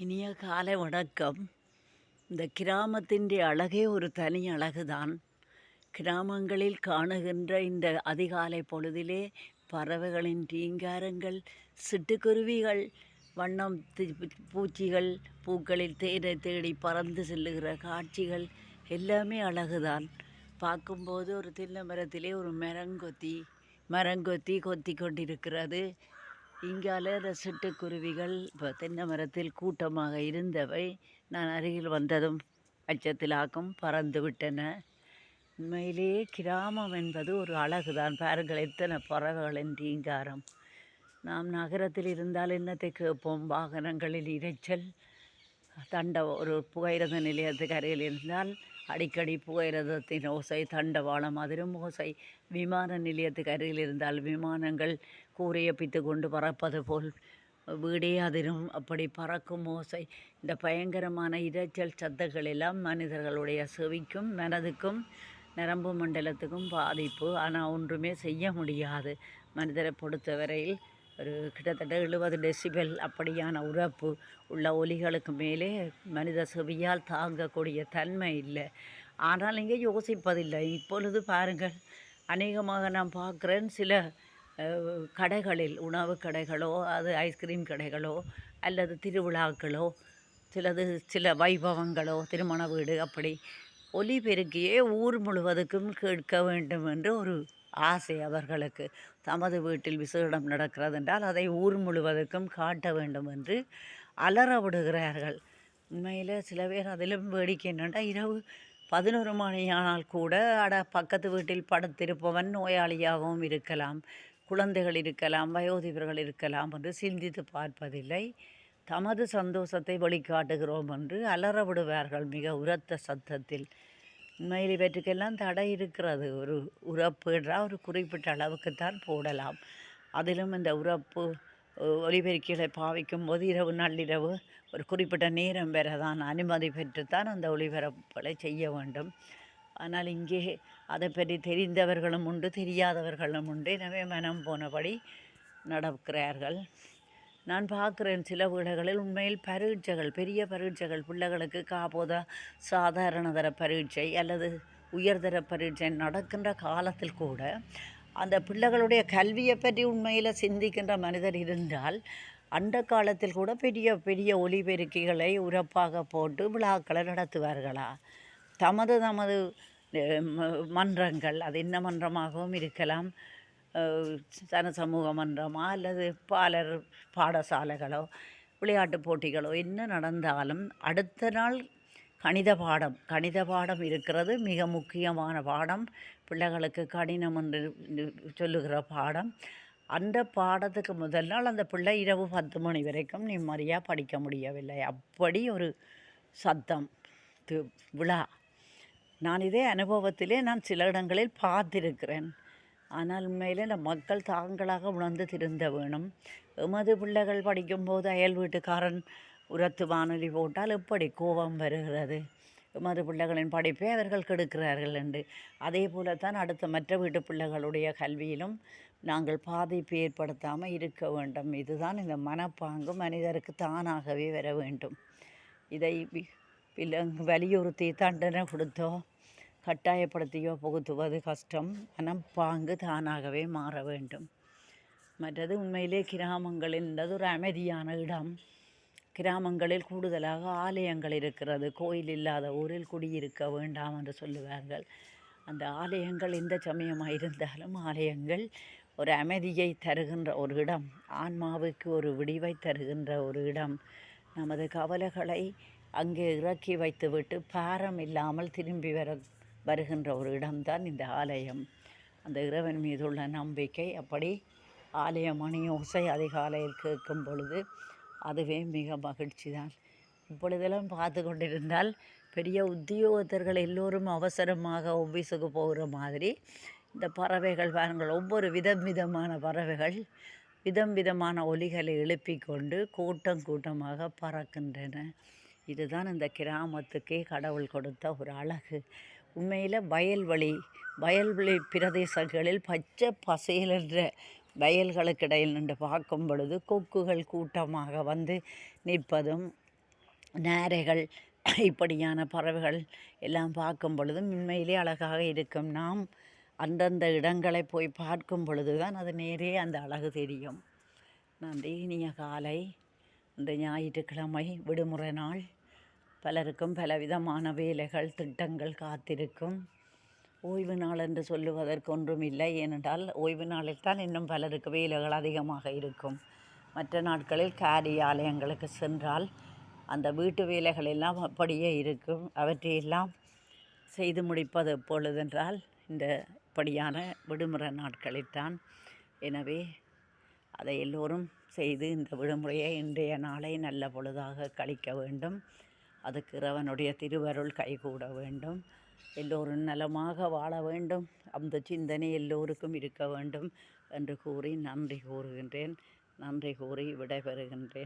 இனிய காலை வணக்கம். இந்த கிராமத்தின் அழகே ஒரு தனி அழகுதான். கிராமங்களில் காணுகின்ற இந்த அதிகாலை பொழுதிலே பறவைகளின் ரீங்காரங்கள் சிட்டுக்குருவிகள் வண்ணம் பூச்சிகள் பூக்களில் தேனை தேடி பறந்து செல்லுகிற காட்சிகள் எல்லாமே அழகுதான். பார்க்கும்போது ஒரு தென்னை மரத்திலே ஒரு மரங்கொத்தி மரங்கொத்தி கொத்தி கொண்டிருக்கிறது. இங்கால இந்த சிட்டுக்குருவிகள் இப்போ தென்னை மரத்தில் கூட்டமாக இருந்தவை நான் அருகில் வந்ததும் அச்சத்திலாக்கும் பறந்து விட்டன. உண்மையிலேயே கிராமம் என்பது ஒரு அழகுதான். பாருங்கள் எத்தனை பறவைகளின் தீங்காரம். நாம் நகரத்தில் இருந்தால் என்னத்தை கேட்போம்? வாகனங்களில் இரைச்சல் தண்ட ஒரு புகையிரத நிலையத்துக்கு அருகில் இருந்தால் அடிக்கடி புகையிரதத்தின் ஓசை தண்டவாளம் அதிரும் ஓசை விமான நிலையத்துக்கு அருகில் இருந்தால் விமானங்கள் கூரையப்பித்து கொண்டு பறப்பது போல் வீடே அதிரும். அப்படி பறக்கும் ஓசை இந்த பயங்கரமான இரைச்சல் சத்தங்கள் எல்லாம் மனிதர்களுடைய செவிக்கும் மனதுக்கும் நரம்பு மண்டலத்துக்கும் பாதிப்பு. ஆனால் ஒன்றுமே செய்ய முடியாது. மனிதரை பொறுத்தவரையில் ஒரு கிட்டத்தட்ட எழுபது டெசிபல் அப்படியான உறப்பு உள்ள ஒலிகளுக்கு மேலே மனித செவியால் தாங்கக்கூடிய தன்மை இல்லை. ஆனால் இங்கே யோசிப்பதில்லை. இப்பொழுது பாருங்கள். அநேகமாக நான் பார்க்குறேன் சில கடைகளில் உணவு கடைகளோ அது ஐஸ்கிரீம் கடைகளோ அல்லது திருவிழாக்களோ சிலது சில வைபவங்களோ திருமண வீடு அப்படி ஒலி பெருக்கியே ஊர் முழுவதுக்கும் கேட்க வேண்டும் என்று ஒரு ஆசை அவர்களுக்கு. தமது வீட்டில் விசேடம் நடக்கிறது என்றால் அதை ஊர் முழுவதற்கும் காட்ட வேண்டும் என்று அலற விடுகிறார்கள். உண்மையில் சில பேர் அதிலும் வேடிக்கை என்னென்னா இரவு பதினொரு மணி ஆனால் கூட அட பக்கத்து வீட்டில் படுத்திருப்பவன் நோயாளியாகவும் இருக்கலாம் குழந்தைகள் இருக்கலாம் வயோதிபர்கள் இருக்கலாம் என்று சிந்தித்து பார்ப்பதில்லை. தமது சந்தோஷத்தை வழிகாட்டுகிறோம் என்று அலற விடுவார்கள் மிக உரத்த சத்தத்தில். உண்மையில் இவற்றுக்கெல்லாம் தடை இருக்கிறது. ஒரு உறப்புன்றால் ஒரு குறிப்பிட்ட அளவுக்குத்தான் போடலாம். அதிலும் இந்த உறப்பு ஒளிபெருக்கிகளை பாவிக்கும் போது இரவு நள்ளிரவு ஒரு குறிப்பிட்ட நேரம் பெற தான் அனுமதி பெற்றுத்தான் அந்த ஒளிபரப்புகளை செய்ய வேண்டும். ஆனால் இங்கே அதை பற்றி தெரிந்தவர்களும் உண்டு தெரியாதவர்களும் உண்டு. எனவே மனம் போனபடி நடக்கிறார்கள். நான் பார்க்குறேன் சில வீடுகளில் உண்மையில் பரீட்சைகள் பெரிய பரீட்சைகள் பிள்ளைகளுக்கு காபோதா சாதாரண தர பரீட்சை அல்லது உயர்தர பரீட்சை நடக்கின்ற காலத்தில் கூட அந்த பிள்ளைகளுடைய கல்வியை பற்றி உண்மையில் சிந்திக்கின்ற மனிதர் இருந்தால் அந்த காலத்தில் கூட பெரிய பெரிய ஒலிபெருக்கிகளை உரப்பாக போட்டு விழாக்களை நடத்துவார்களா? தமது தமது ம- மன்றங்கள் அது என்ன மன்றமாகவும் இருக்கலாம். சனசமூக சமூக மன்றமா அல்லது பாலர் பாடசாலைகளோ விளையாட்டு போட்டிகளோ என்ன நடந்தாலும் அடுத்த நாள் கணித பாடம் கணித பாடம் இருக்கிறது மிக முக்கியமான பாடம். பிள்ளைகளுக்கு கடினம் என்று சொல்லுகிற பாடம். அந்த பாடத்துக்கு முதல் நாள் அந்த பிள்ளை இரவு பத்து மணி வரைக்கும் நிம்மதியாக படிக்க முடியவில்லை. அப்படி ஒரு சத்தம் து- விழா. நான் இதே அனுபவத்திலே நான் சில இடங்களில் பார்த்திருக்கிறேன். ஆனால் உண்மையிலே இந்த மக்கள் தாங்களாக உணர்ந்து திருந்த வேணும். எமது பிள்ளைகள் படிக்கும்போது அயல் வீட்டுக்காரன் உரத்து வானொலி போட்டால் எப்படி கோபம் வருகிறது? எமது பிள்ளைகளின் படிப்பை அவர்கள் கெடுக்கிறார்கள் என்று. அதே போலத்தான் அடுத்த மற்ற வீட்டு பிள்ளைகளுடைய கல்வியிலும் நாங்கள் பாதிப்பு ஏற்படுத்தாமல் இருக்க வேண்டும். இதுதான் இந்த மனப்பாங்கு. மனிதருக்கு தானாகவே வர வேண்டும். இதை வலியுறுத்தி தண்டனை கொடுத்தோ கட்டாயப்படுத்தியோ புகுத்துவது கஷ்டம். மனப்பாங்கு தானாகவே மாற வேண்டும். மற்றது உண்மையிலே கிராமங்கள் என்பது ஒரு அமைதியான இடம். கிராமங்களில் கூடுதலாக ஆலயங்கள் இருக்கிறது. கோயில் இல்லாத ஊரில் குடியிருக்க வேண்டாம் என்று சொல்லுவார்கள். அந்த ஆலயங்கள் எந்த சமயமாக இருந்தாலும் ஆலயங்கள் ஒரு அமைதியை தருகின்ற ஒரு இடம். ஆன்மாவுக்கு ஒரு விடிவை தருகின்ற ஒரு இடம். நமது கவலைகளை அங்கே இறக்கி வைத்துவிட்டு பாரம் இல்லாமல் திரும்பி வர வருகின்ற ஒரு இடம்தான் இந்த ஆலயம். அந்த இறைவன் மீதுள்ள நம்பிக்கை அப்படி ஆலய மணி ஓசை அதிகாலையில் கேட்கும் பொழுது அதுவே மிக மகிழ்ச்சி தான் இப்பொழுதெல்லாம் பார்த்து கொண்டிருந்தால் பெரிய உத்தியோகத்தர்கள் எல்லோரும் அவசரமாக ஆஃபீஸுக்கு போகிற மாதிரி இந்த பறவைகள் பாருங்கள் ஒவ்வொரு விதம் விதமான பறவைகள் விதம் விதமான ஒலிகளை எழுப்பி கொண்டு கூட்டம் கூட்டமாக பறக்கின்றன. இதுதான் இந்த கிராமத்துக்கே கடவுள் கொடுத்த ஒரு அழகு. உண்மையில் வயல்வெளி வயல்வெளி பிரதேசங்களில் பச்சை பசேலென்ற வயல்களுக்கிடையில் நின்று பார்க்கும் பொழுது கொக்குகள் கூட்டமாக வந்து நிற்பதும் நேரைகள் இப்படியான பறவைகள் எல்லாம் பார்க்கும் பொழுதும் உண்மையிலே அழகாக இருக்கும். நாம் அந்தந்த இடங்களை போய் பார்க்கும் பொழுது தான் அது நேரே அந்த அழகு தெரியும். நன்றி. இனிய காலை. இந்த ஞாயிற்றுக்கிழமை விடுமுறை நாள். பலருக்கும் பலவிதமான வேலைகள் திட்டங்கள் காத்திருக்கும். ஓய்வு நாள் என்று சொல்லுவதற்கு ஒன்றும் இல்லை ஏனென்றால் ஓய்வு நாளில் தான் இன்னும் பலருக்கு வேலைகள் அதிகமாக இருக்கும். மற்ற நாட்களில் காரியாலயங்களுக்கு சென்றால் அந்த வீட்டு வேலைகள் எல்லாம் அப்படியே இருக்கும். அவற்றையெல்லாம் செய்து முடிப்பது எப்பொழுதென்றால் இந்த இப்படியான விடுமுறை நாட்களில்தான் எனவே அதை எல்லோரும் செய்து இந்த விடுமுறையை இன்றைய நாளை நல்ல பொழுதாக கழிக்க வேண்டும். அதுக்கு இறைவனுடைய திருவருள் கைகூட வேண்டும். எல்லோரும் நலமாக வாழ வேண்டும். அந்த சிந்தனை எல்லோருக்கும் இருக்க வேண்டும் என்று கூறி நன்றி கூறுகின்றேன். நன்றி கூறி விடைபெறுகின்றேன்.